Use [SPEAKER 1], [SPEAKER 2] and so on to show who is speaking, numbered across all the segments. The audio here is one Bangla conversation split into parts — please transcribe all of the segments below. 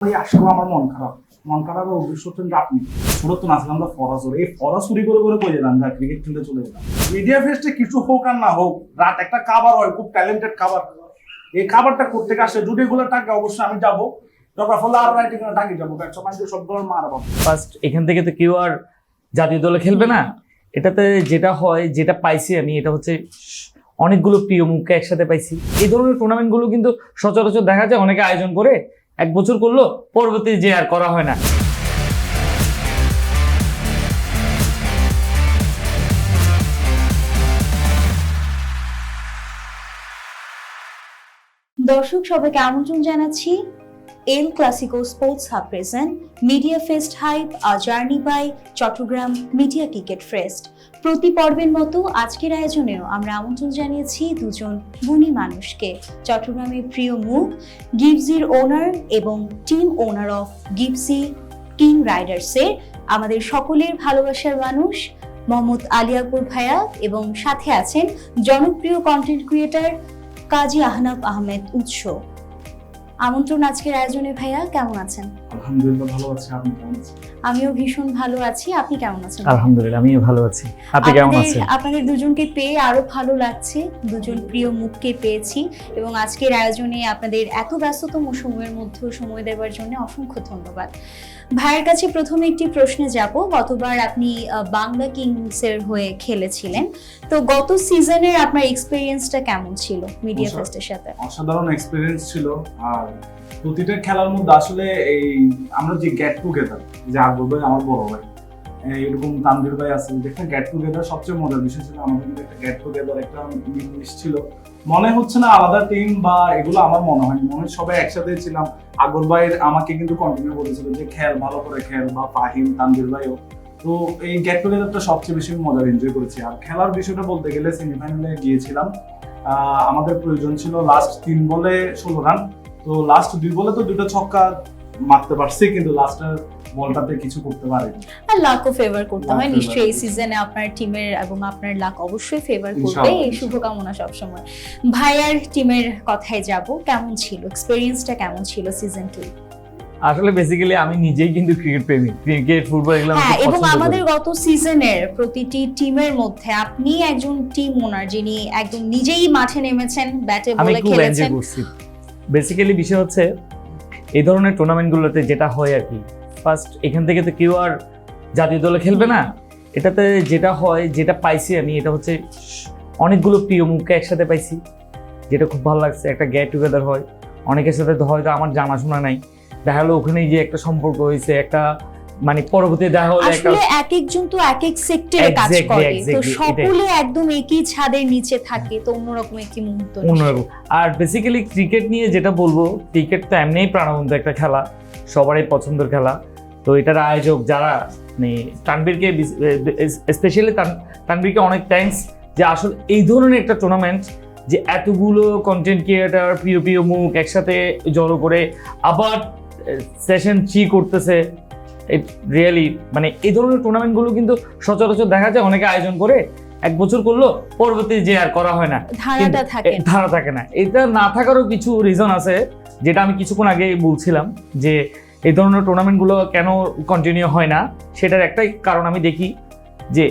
[SPEAKER 1] ভাই আসলে আমার মন খারাপ। মন খারাপ যে আপনি পুরো তো নাছিলাম আমরা ফরাসুর এই ফরাসুরি করে করে কই যেলাম? যা ক্রিকেট খেলতে চলে যেতাম মিডিয়া ফেস্টে কিছু হোক আর না হোক, রাত একটা খাবার হয়, খুব ট্যালেন্টেড খাবার। এই খাবারটা করতে আসে এগুলো টাকা অবশ্যই আমি যাব।
[SPEAKER 2] ফার্স্ট এখান থেকে তো কেউ আর জাতীয় দলে খেলবে না। এটাতে যেটা হয়, যেটা পাইছি আমি, এটা হচ্ছে অনেকগুলো প্রিয় মুখকে একসাথে পাইছি। এই ধরনের টুর্নামেন্টগুলো কিন্তু সচরাচর দেখা যায়, অনেকে আয়োজন করে। এক বছর করল পরবর্তী যে আর করা হয় না।
[SPEAKER 3] দর্শক সবাইকে আমন্ত্রণ জানাচ্ছি। El Clasico sports hub present, media fest a journey by, Chattogram media cricket fest. প্রতি পর্বের মতো আজকের আয়োজনেও আমরা আমন্ত্রণ জানিয়েছি দুজন গুণী মানুষকে। চট্টগ্রামের প্রিয় মুখ গিভজির ওনার এবং টিম ওনার অফ গিভসি কিং রাইডার্সের আমাদের সকলের ভালোবাসার মানুষ, মোহাম্মদ আলী আকবর ভাইয়া এবং সাথে আছেন জনপ্রিয় কন্টেন্ট ক্রিয়েটার কাজী আহনাব আহমেদ উৎস। আমন্ত্রণ আজকের আয়োজনে ভাইয়া কেমন আছেন?
[SPEAKER 1] আলহামদুলিল্লাহ ভালো আছি। আপনি কেমন আছেন?
[SPEAKER 3] আমিও ভীষণ ভালো আছি। আপনি কেমন আছেন?
[SPEAKER 2] আলহামদুলিল্লাহ আমিও ভালো আছি। আপনি কেমন
[SPEAKER 3] আপনাদের-
[SPEAKER 2] আছেন?
[SPEAKER 3] আপনাদের দুজনকে পেয়ে আরও ভালো লাগছে। দুজন প্রিয় মুখকে পেয়েছি। এবং আজকের আয়োজনে আপনাদের এত ব্যস্ততম সময়ের মধ্যে সময় দেওয়ার জন্য অসংখ্য ধন্যবাদ। ভাইয়ের কাছে প্রথমে একটি প্রশ্নে যাব। গতবার আপনি বাংলা কিংসের হয়ে খেলেছিলেন। তো গত সিজনের আপনার এক্সপেরিয়েন্সটা কেমন ছিল মিডিয়া ফেস্টের সাথে?
[SPEAKER 1] অসাধারণ এক্সপেরিয়েন্স ছিল। আর প্রতিটা খেলার মধ্যে আসলে এই আমরা যে গেট টুগেদার যে আকবর ভাই আমার বড় ভাই। এরকম তানভীর ভাই আছে একটা গেট টুগেদার সবচেয়ে মজার বিষয় ছিল আমাদের কিন্তু একটা গেট টুগেদার একটা মিশ ছিল। মনে হচ্ছে না আলাদা টিম বা এগুলো আমার মনে হয় মনে হয় সবাই একসাথে ছিলাম। আকবর ভাইয়ের আমাকে কিন্তু কন্টিনিউ বলেছিল যে, খেল, ভালো করে খেল বা ফাহিম, তানভীর ভাইও। তো এই গেট টুগেদারটা সবচেয়ে বেশি মজার এনজয় করেছি। আর খেলার বিষয়টা বলতে গেলে সেমিফাইনালে গিয়েছিলাম। আমাদের প্রয়োজন ছিল লাস্ট তিন বলে ষোলো রান। তো লাস্ট দুই বলে তো দুটো ছক্কা মারতে পারছি, কিন্তু লাস্টের বলটাতে কিছু করতে পারিনি।
[SPEAKER 3] আর লাকও ফেভার করতে হয়। নিশ্চয়ই এই সিজনে আপনার টিমের এবং আপনার লাক অবশ্যই ফেভার করবে। এই। শুভকামনা সবসময়। ভাইয়ার টিমের কথায় যাব। কেমন ছিল? এক্সপেরিয়েন্সটা কেমন ছিল সিজন টু
[SPEAKER 2] আসলে বেসিক্যালি আমি নিজেই কিন্তু ক্রিকেট প্রেমী। ক্রিকেট ফুটবল এগুলো
[SPEAKER 3] হ্যাঁ এবং আমাদের গত সিজনের প্রতিটি টিমের মধ্যে আপনি একজন টিম ওনার যিনি একদম নিজেই মাঠে নেমেছেন ব্যাটে বলে খেলেছেন।
[SPEAKER 2] বেসিক্যালি বিষয় হচ্ছে এই ধরনের টুর্নামেন্টগুলোতে যেটা হয় আর কি ফার্স্ট এখান থেকে তো কেউ আর জাতীয় দলে খেলবে না। এটাতে যেটা হয় যেটা পাইছি আমি এটা হচ্ছে অনেকগুলো প্রিয় মুখকে একসাথে পাইছি যেটা খুব ভালো লাগছে। একটা গেট টুগেদার হয়। অনেকের সাথে তো হয়তো আমার জানাশোনা নাই। দেখা হলো ওখানে যে একটা সম্পর্ক হয়েছে একটা মানে পরবর্তী দেখা হলো একটা
[SPEAKER 3] এক একজন তো এক এক সেক্টরে কাজ করে। তো সকলে একদম একই ছাদের নিচে থাকে তো অন্যরকম একটি মুহূর্ত
[SPEAKER 2] অন্যরকম। আর বেসিক্যালি ক্রিকেট নিয়ে যেটা বলব ক্রিকেট তো এমনিই প্রাণবন্ত একটা খেলা সবারই পছন্দের খেলা। তো এটার আয়োজক যারা মানে তানবীরকে স্পেশালি তানবীরকে অনেক থ্যাঙ্কস যে আসলে এই ধরনের একটা টুর্নামেন্ট যে এতগুলো কন্টেন্ট ক্রিয়েটার প্রিয় প্রিয় মুখ একসাথে জড়ো করে আবার সেশন থ্রি করতেছে। রিয়েলি মানে এই ধরনের টুর্নামেন্টগুলো কিন্তু সচরাচর দেখা যায় অনেকে আয়োজন করে এক বছর করল পরবর্তী যে আর করা হয় না।
[SPEAKER 3] ধারাটা থাকে
[SPEAKER 2] ধারা থাকে না। এটা না থাকারও কিছু রিজন আছে যেটা আমি কিছুক্ষণ আগে বলছিলাম যে এই ধরনের টুর্নামেন্টগুলো কেন কন্টিনিউ হয় না? সেটার একটাই কারণ আমি দেখি যে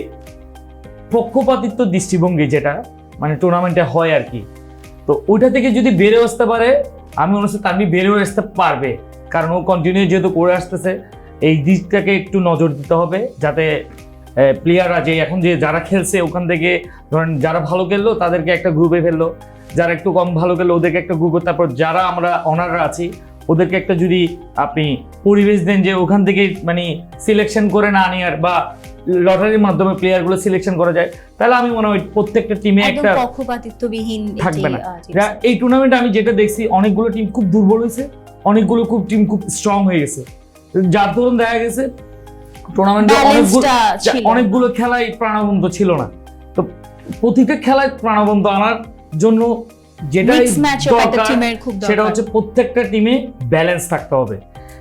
[SPEAKER 2] পক্ষপাতিত্ব দৃষ্টিভঙ্গি যেটা মানে টুর্নামেন্টে হয় আর কি। তো ওইটা থেকে যদি বেড়ে আসতে পারে, আমি মনে হচ্ছে তানভি বেড়েও আসতে পারবে। কারণ ও কন্টিনিউ যেহেতু করে আসতেছে, এই দিকটাকে একটু নজর দিতে হবে যাতে প্লেয়াররা যে এখন যে যারা খেলছে ওখান থেকে, ধরেন যারা ভালো খেললো তাদেরকে একটা গ্রুপে ফেলল, যারা একটু কম ভালো খেললো ওদেরকে একটা গ্রুপে তারপর যারা আমরা অনাররা আছি ওদেরকে একটা যদি আপনি পরিবেশ দেন যে ওখান থেকে মানে সিলেকশন করে না নেওয়ার বা লটারির মাধ্যমে প্লেয়ারগুলো সিলেকশন করা যায় তাহলে আমি মনে হয় প্রত্যেকটা টিমে একটা
[SPEAKER 3] পক্ষপাতিত্ববিহীন
[SPEAKER 2] থাকবে না। এই টুর্নামেন্টে আমি যেটা দেখছি অনেকগুলো টিম খুব দুর্বল হয়েছে অনেকগুলো খুব টিম খুব স্ট্রং হয়ে গেছে যার ধরুন দেখা গেছে টুর্নামেন্টে অনেকগুলো। অনেকগুলো খেলাই প্রাণবন্ত ছিল না তো প্রতিটা খেলায় প্রাণবন্ত আনার জন্য দরকার সেটা হচ্ছে প্রত্যেকটা টিমে ব্যালেন্স থাকতে হবে।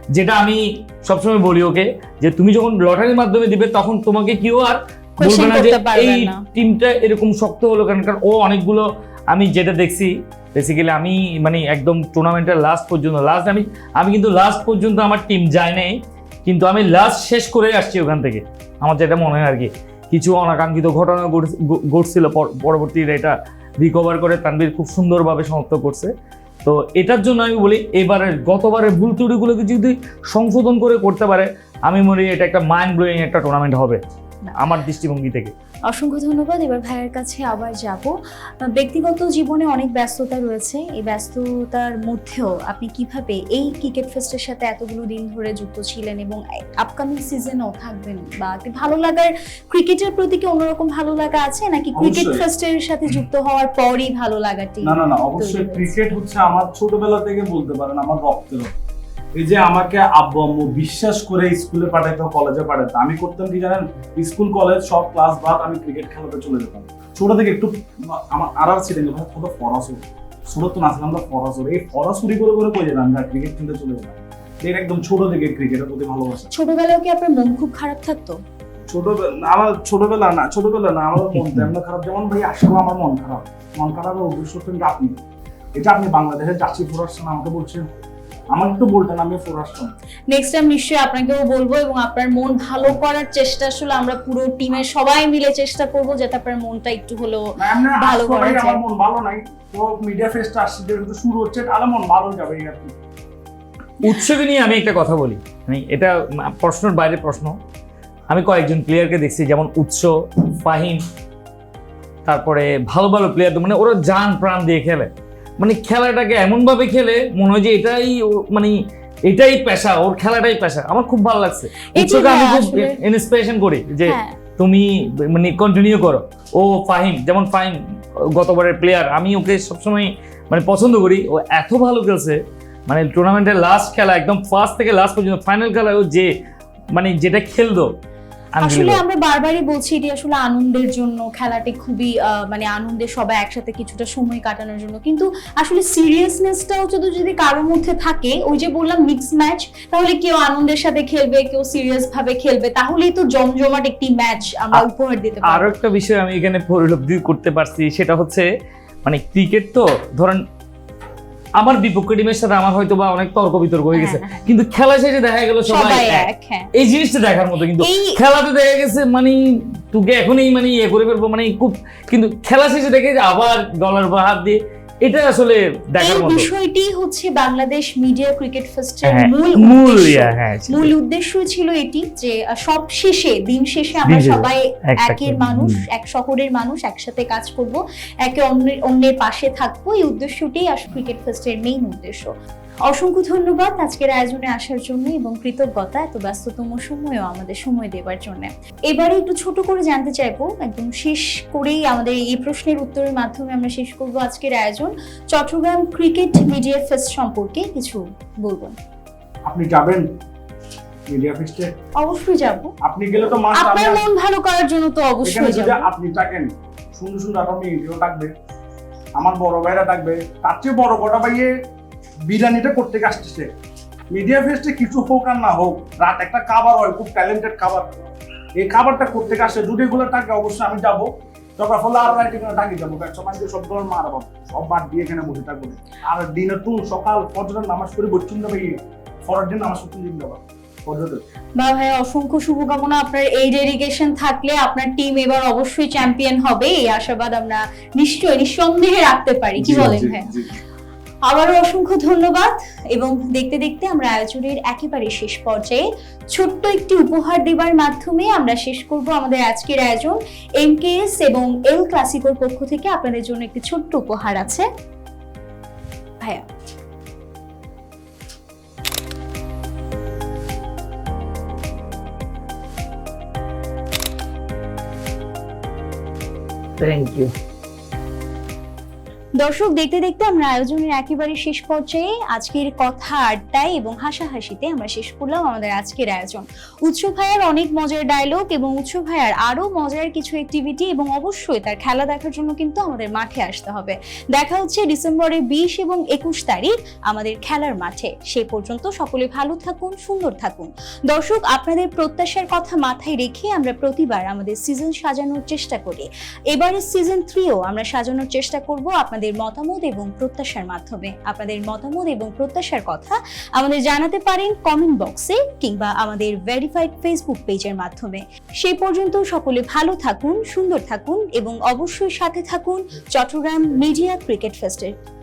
[SPEAKER 2] যেটা আমি সবসময় বলি ওকে যে তুমি যখন লটারির মাধ্যমে দিবে তখন তোমাকে কেউ আর বলবে না যে এই টিমটা এরকম শক্ত হলো কেন? কারণ ও অনেকগুলো আমি যেটা দেখছি বেসিক্যালি আমি মানে একদম টুর্নামেন্টের লাস্ট পর্যন্ত লাস্ট আমি আমি কিন্তু লাস্ট পর্যন্ত আমার টিম যায় নাই কিন্তু আমি লাস্ট শেষ করে আসছি ওখান থেকে। আমার যেটা মনে হয় আর কি কিছু অনাকাঙ্ক্ষিত ঘটনা ঘট- ঘটছিল পর- পরবর্তীতে এটা রিকভার করে তানবির খুব সুন্দরভাবে সমাপ্ত করছে তো এটার জন্য আমি বলি, এবারের, গতবারের ভুল ত্রুটিগুলোকে যদি সংশোধন করে করতে পারে, আমি মনে এটা একটা মাইন্ড ব্লোয়িং একটা টুর্নামেন্ট হবে। আমার দৃষ্টিভঙ্গি থেকে।
[SPEAKER 3] অসংখ্য ধন্যবাদ। এবার ভাইয়ের কাছে আবার যাব। ব্যক্তিগত জীবনে অনেক ব্যস্ততা রয়েছে। এই ব্যস্ততার মধ্যেও আপনি কীভাবে এই ক্রিকেট ফেস্টের সাথে এতগুলো দিন ধরে যুক্ত ছিলেন এবং আপকামিং সিজনেও থাকবেন বা একটি ভালো লাগার ক্রিকেটের প্রতি কি অন্যরকম ভালো লাগা আছে? নাকি ক্রিকেট। ফেস্টের সাথে যুক্ত হওয়ার পরই ভালো লাগাটি
[SPEAKER 1] না না না অবশ্যই ক্রিকেট হচ্ছে আমার ছোটবেলা থেকে বলতে পারেন আমার রক্তের এই যে আমাকে আব্বু আম্মু বিশ্বাস করে স্কুলে পাঠাইতো কলেজে পাঠাইতো আমি করতাম কি জানেন? স্কুল কলেজ সব ক্লাস বাদ আমি ক্রিকেট খেলাতে চলে যেতাম। ছোট থেকে একটু আমার আর আর ছিলেন ভাই কত ফরাসুর। ছোট তো নাচলাম তো ফরাসুর। এই ফরাসুরি করে করে কই যেতাম যা ক্রিকেট খেলতে চলে যেতাম। এর একদম ছোট থেকে ক্রিকেটের প্রতি ভালোবাসা।
[SPEAKER 3] ছোটবেলায় কি আপনার মন খুব খারাপ থাকতো?
[SPEAKER 1] ছোটবেলা আমার ছোটবেলা না ছোটবেলা না আমার মন তেমন খারাপ। যেমন ভাই আসলে আমার মন খারাপ। মন অভ্যস্ত কিন্তু আপনি। এটা আপনি বাংলাদেশের যাচ্ছি ফোরাসন আমাকে বলছেন। আমাকে তো বলতেন আমি
[SPEAKER 3] নেক্সট টাইম নিশ্চয়ই আপনাকেও বলব এবং আপনার মন ভালো করার চেষ্টা আসলে আমরা পুরো টিমের সবাই মিলে চেষ্টা করব যাতে আপনার মনটা একটু হলেও ভালো করা যায়।
[SPEAKER 1] আমার মন ভালো নাই। তো মিডিয়া ফেস্টটা আসছে যেহেতু শুরু হচ্ছে তাহলে মন ভালো যাবে আর কি।
[SPEAKER 2] নিয়ে আমি একটা কথা বলি। মানে এটা প্রশ্নের বাইরে প্রশ্ন। আমি কয়েকজন প্লেয়ারকে দেখছি যেমন উৎস ফাহিম তারপরে ভালো ভালো প্লেয়ার মানে ওরা জান প্রাণ দিয়ে খেলে। মানে খেলাটাকে এমনভাবে খেলে মনে হয় যে এটাই মানে এটাই পেশা ওর খেলাটাই পেশা। আমার খুব ভালো লাগছে। আমি
[SPEAKER 3] হ্যাঁ,
[SPEAKER 2] খুব ইন্সপিরেশন করি যে
[SPEAKER 3] হ্যাঁ।
[SPEAKER 2] তুমি মানে কন্টিনিউ করো। ও ফাহিম যেমন ফাহিম গতবারের প্লেয়ার আমি ওকে সবসময় মানে পছন্দ করি। ও এত ভালো খেলছে। মানে টুর্নামেন্টের লাস্ট খেলা একদম ফার্স্ট থেকে লাস্ট পর্যন্ত ফাইনাল খেলা ও যে মানে যেটা খেলতো
[SPEAKER 3] আসলে আমরা বারবারই বলছি এটি আসলে আনন্দের জন্য খেলাটি খুবই মানে আনন্দে সবাই একসাথে কিছুটা সময় কাটানোর জন্য। কিন্তু আসলে সিরিয়াসনেসটাও যদি যদি কারোর মধ্যে থাকে ওই যে বললাম মিক্স ম্যাচ তাহলে কেউ আনন্দের সাথে খেলবে কেউ সিরিয়াস ভাবে খেলবে তাহলেই তো জমজমাট একটি ম্যাচ আমরা উপহার দিতে
[SPEAKER 2] আরও
[SPEAKER 3] পারব
[SPEAKER 2] একটা বিষয় আমি এখানে পরিলব্ধি করতে পারছি সেটা হচ্ছে মানে ক্রিকেট তো ধরেন আমার বিপক্ষ টিমের সাথে আমার হয়তো বা অনেক তর্ক বিতর্ক হয়ে গেছে
[SPEAKER 3] হ্যাঁ, হ্যাঁ।
[SPEAKER 2] কিন্তু খেলা শেষে দেখা গেল সবাই এক।
[SPEAKER 3] হ্যাঁ
[SPEAKER 2] এই জিনিসটা দেখার মতো কিন্তু খেলাতে দেখা গেছে মানে তোকে এখনই মানে ইয়ে করে ফেলব মানে খুব কিন্তু খেলা শেষে দেখে যে আবার ডলার বা হাত দিয়ে এটা আসলে দেখার মতো।
[SPEAKER 3] বিষয়টি হচ্ছে বাংলাদেশ মিডিয়া ক্রিকেট ফেস্টের
[SPEAKER 2] হ্যাঁ,
[SPEAKER 3] মূল
[SPEAKER 2] মূল
[SPEAKER 3] উদ্দেশ্য।
[SPEAKER 2] হ্যাঁ।
[SPEAKER 3] মূল উদ্দেশ্য ছিল এটি যে সব শেষে দিন শেষে আমরা সবাই একের মানুষ এক শহরের মানুষ একসাথে কাজ করব একে অন্যের অন্যের পাশে থাকব। এই উদ্দেশ্যটাই আসলে ক্রিকেট ফেস্টের মেইন উদ্দেশ্য। অসংখ্য ধন্যবাদ আজকের আয়োজনে আসার জন্য এবং কৃতজ্ঞতা এত ব্যস্ততম সময়েও আমাদের সময় দেওয়ার জন্য। এবারে একটু ছোট করে জানতে চাইব একদম শেষ করেই আমাদের এই প্রশ্নের উত্তরের মাধ্যমে আমরা শেষ করব আজকের আয়োজন। চট্টগ্রাম ক্রিকেট মিডিয়া ফেস্ট সম্পর্কে কিছু বলবেন?
[SPEAKER 1] আপনি যাবেন মিডিয়া ফেস্টে?
[SPEAKER 3] অবশ্যই যাব।
[SPEAKER 1] আপনি গেলে তো আমি
[SPEAKER 3] আপনার মন ভালো করার জন্য তো অবশ্যই যাব।
[SPEAKER 1] আপনি থাকেন সুন্দর সুন্দর আপনার মেয়েটিও ডাকবে আমার বড় ভাইরা ডাকবে তার চেয়ে বড় বড় ভাইয়ে বিরিয়ানিটা করতে আসতেছে। মিডিয়া ফেস্টে কিছু হোক আর না হোক রাত একটা খাবার হয় খুব ট্যালেন্টেড খাবার। এই খাবারটা করতে আসছে যদি এগুলো থাকে অবশ্যই আমি যাব। তখন ফলে আর রাইট এখানে ডাকি যাব। ব্যবসা বাণিজ্য সব ধরনের মারা পাবো সব বাদ দিয়ে এখানে বসে থাকব। আর দিনের টু সকাল পর্যটন নামাজ করে বসছুন যাবে ফরার দিন নামাজ করতে দিন যাবা পর্যটন
[SPEAKER 3] বা ভাই অসংখ্য শুভকামনা আপনার এই ডেডিকেশন থাকলে আপনার টিম এবার অবশ্যই চ্যাম্পিয়ন হবে এই আশাবাদ আমরা নিশ্চয়ই নিঃসন্দেহে রাখতে পারি। কি বলেন ভাই?
[SPEAKER 1] জি।
[SPEAKER 3] আবারও অসংখ্য ধন্যবাদ এবং দেখতে দেখতে আমরা আয়োজনের একেবারে শেষ পর্যায়ে ছোট্ট একটি উপহার দেবার মাধ্যমে আমরা শেষ করব আমাদের আজকের আয়োজন। এমকেএস এবং এল ক্লাসিকোর পক্ষ থেকে আপনাদের জন্য একটি ছোট্ট উপহার আছে। ভাইয়া।
[SPEAKER 2] থ্যাংক ইউ
[SPEAKER 3] দর্শক, দেখতে দেখতে আমরা আয়োজনের একেবারে শেষ পর্যায়ে আজকের কথা আড্ডায় এবং হাসাহাসিতে আমরা শেষ করলাম আমাদের আজকের আয়োজন। উৎস ভাইয়ার অনেক মজার ডায়লগ এবং উৎস ভাইয়ার আরও মজার কিছু অ্যাক্টিভিটি এবং অবশ্যই তার খেলা দেখার জন্য কিন্তু আমাদের মাঠে আসতে হবে। দেখা হচ্ছে ডিসেম্বরের বিশ এবং একুশ তারিখ আমাদের খেলার মাঠে। সে পর্যন্ত সকলে ভালো থাকুন, সুন্দর থাকুন। দর্শক, আপনাদের প্রত্যাশার কথা মাথায় রেখে আমরা প্রতিবার আমাদের সিজন সাজানোর চেষ্টা করি। এবারের সিজন থ্রিও আমরা সাজানোর চেষ্টা করব। আপনাদের মতামত এবং প্রত্যাশার মাধ্যমে। আপনাদের মতামত এবং প্রত্যাশার কথা আমাদের জানাতে পারেন কমেন্ট বক্সে কিংবা আমাদের ভেরিফাইড ফেসবুক পেজের মাধ্যমে। সেই পর্যন্ত সকলে ভালো থাকুন, সুন্দর থাকুন এবং অবশ্যই সাথে থাকুন চট্টগ্রাম মিডিয়া ক্রিকেট ফেস্টের